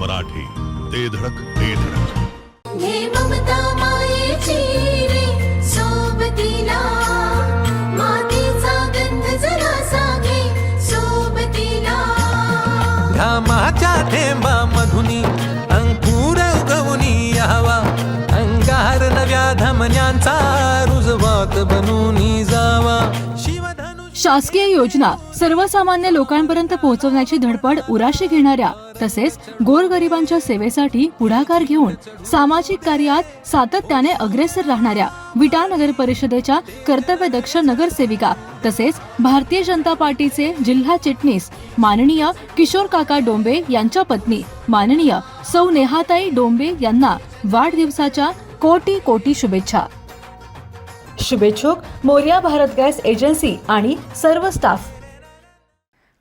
मराठी. ते धडक ते धडक. हे ममता मायेची रे सोबतीला. मातीचा गंध जरा सागे सोबतीला. घामाच्या थेंबा मधुनी अंकुर उगवनी यावा. अंगार नव्या धमन्यांचा रुजवात बनूनी जावा. शासकीय योजना सर्वसामान्य लोकांपर्यंत पोहोचवण्याची धडपड उराशी घेणाऱ्या तसेच गोरगरिबांच्या सेवेसाठी पुढाकार घेऊन सामाजिक कार्यात सातत्याने अग्रेसर राहणाऱ्या विटा नगर परिषदेच्या कर्तव्यदक्ष नगरसेविका तसेच भारतीय जनता पार्टीचे जिल्हा चिटणीस माननीय किशोर काका डोंबे यांच्या पत्नी माननीय सौ नेहाताई डोंबे यांना वाढदिवसाच्या कोटी कोटी शुभेच्छा. शुभेच्छुक मोर्या भारत गॅस एजन्सी आणि सर्व स्टाफ.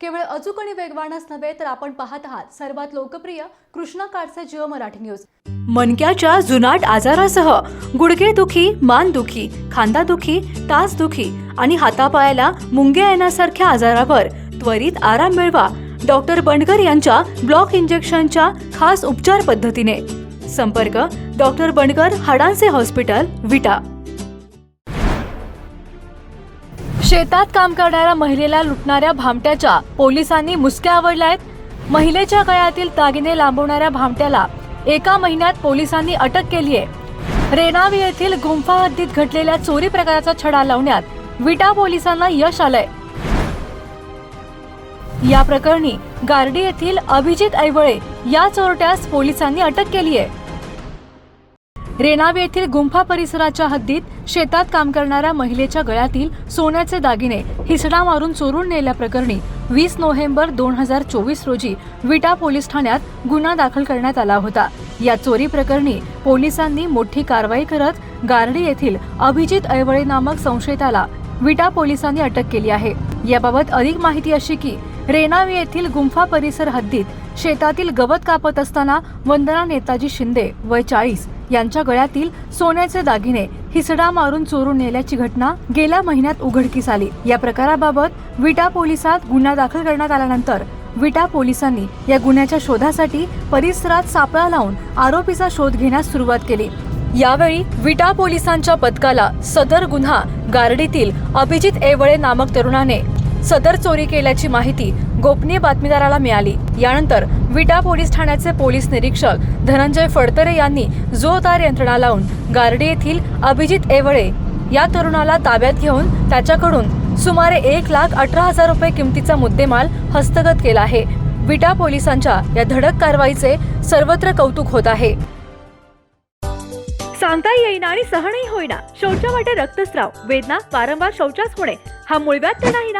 केवळ अचूक आणि वेगवानच नव्हे तर आपण पाहत आहात सर्वात लोकप्रिय कृष्णा काडसे जिओ मराठी न्यूज. मणक्याच्या जुनाट आजारासह गुडघेदुखी मानदुखी खांदादुखी टाचदुखी आणि हातापायाला मुंग्या येण्यासारख्या आजारावर त्वरित आराम मिळवा डॉक्टर बंडकर यांच्या ब्लॉक इंजेक्शनच्या खास उपचार पद्धतीने. संपर्क डॉक्टर बंडकर हाडांचे हॉस्पिटल विटा. शेतात काम करणाऱ्या महिलेला लुटणाऱ्या भामट्याच्या पोलिसांनी मुसक्या आवडल्यात. महिलेच्या गळ्यातील दागिने लांबवणाऱ्या भामट्याला एका महिन्यात पोलिसांनी अटक केली आहे. रेणावी येथील गुंफा हद्दीत घडलेल्या चोरी प्रकाराचा छडा लावण्यात विटा पोलिसांना यश आलंय. या प्रकरणी गार्डी येथील अभिजित ऐवळे या चोरट्यास पोलिसांनी अटक केली आहे. रेणावी येथील गुंफा परिसराच्या हद्दीत शेतात काम करणाऱ्या महिलेच्या गळ्यातील सोन्याचे दागिने हिसडा मारून चोरून नेल्याप्रकरणी वीस नोव्हेंबर दोन हजार चोवीस रोजी विटा पोलीस ठाण्यात गुन्हा दाखल करण्यात आला होता. या चोरी प्रकरणी पोलिसांनी मोठी कारवाई करत गार्डी येथील अभिजित ऐवळे नामक संशयिताला विटा पोलिसांनी अटक केली आहे. याबाबत अधिक माहिती अशी की रेणावी येथील गुंफा परिसर हद्दीत शेतातील गवत कापत असताना वंदना नेताजी शिंदे वय चाळीस यांच्या गळ्यातील सोन्याचे दागिने हिसडा मारून चोरून नेल्याची घटना गेल्या महिन्यात उघडकीस आली. या प्रकाराबाबत विटा पोलिसात गुन्हा दाखल करण्यात आल्यानंतर विटा पोलिसांनी या गुन्ह्याच्या शोधासाठी परिसरात सापळा लावून आरोपीचा शोध घेण्यास सुरुवात केली. यावेळी विटा पोलिसांच्या पथकाला सदर गुन्हा गार्डीतील अभिजित एवळे नामक तरुणाने सदर चोरी केल्याची माहिती गोपनीय बातमीदाराला मिळाली. यानंतर विटा पोलीस ठाण्याचे पोलीस निरीक्षक धनंजय फडतरे यांनी जोरदार यंत्रणा लावून गार्डी येथील अभिजित एवळे या तरुणाला ताब्यात घेऊन त्याच्याकडून सुमारे एक लाख अठरा हजार रुपये किमतीचा मुद्देमाल हस्तगत केला आहे. विटा पोलिसांच्या या धडक कारवाईचे सर्वत्र कौतुक होत आहे. सांगता येईना आणि सहनही होईना. शौचा वाटे रक्तस्राव वेदना वारंवार शौचास होणे हा मुळव्यात तर नाही ना?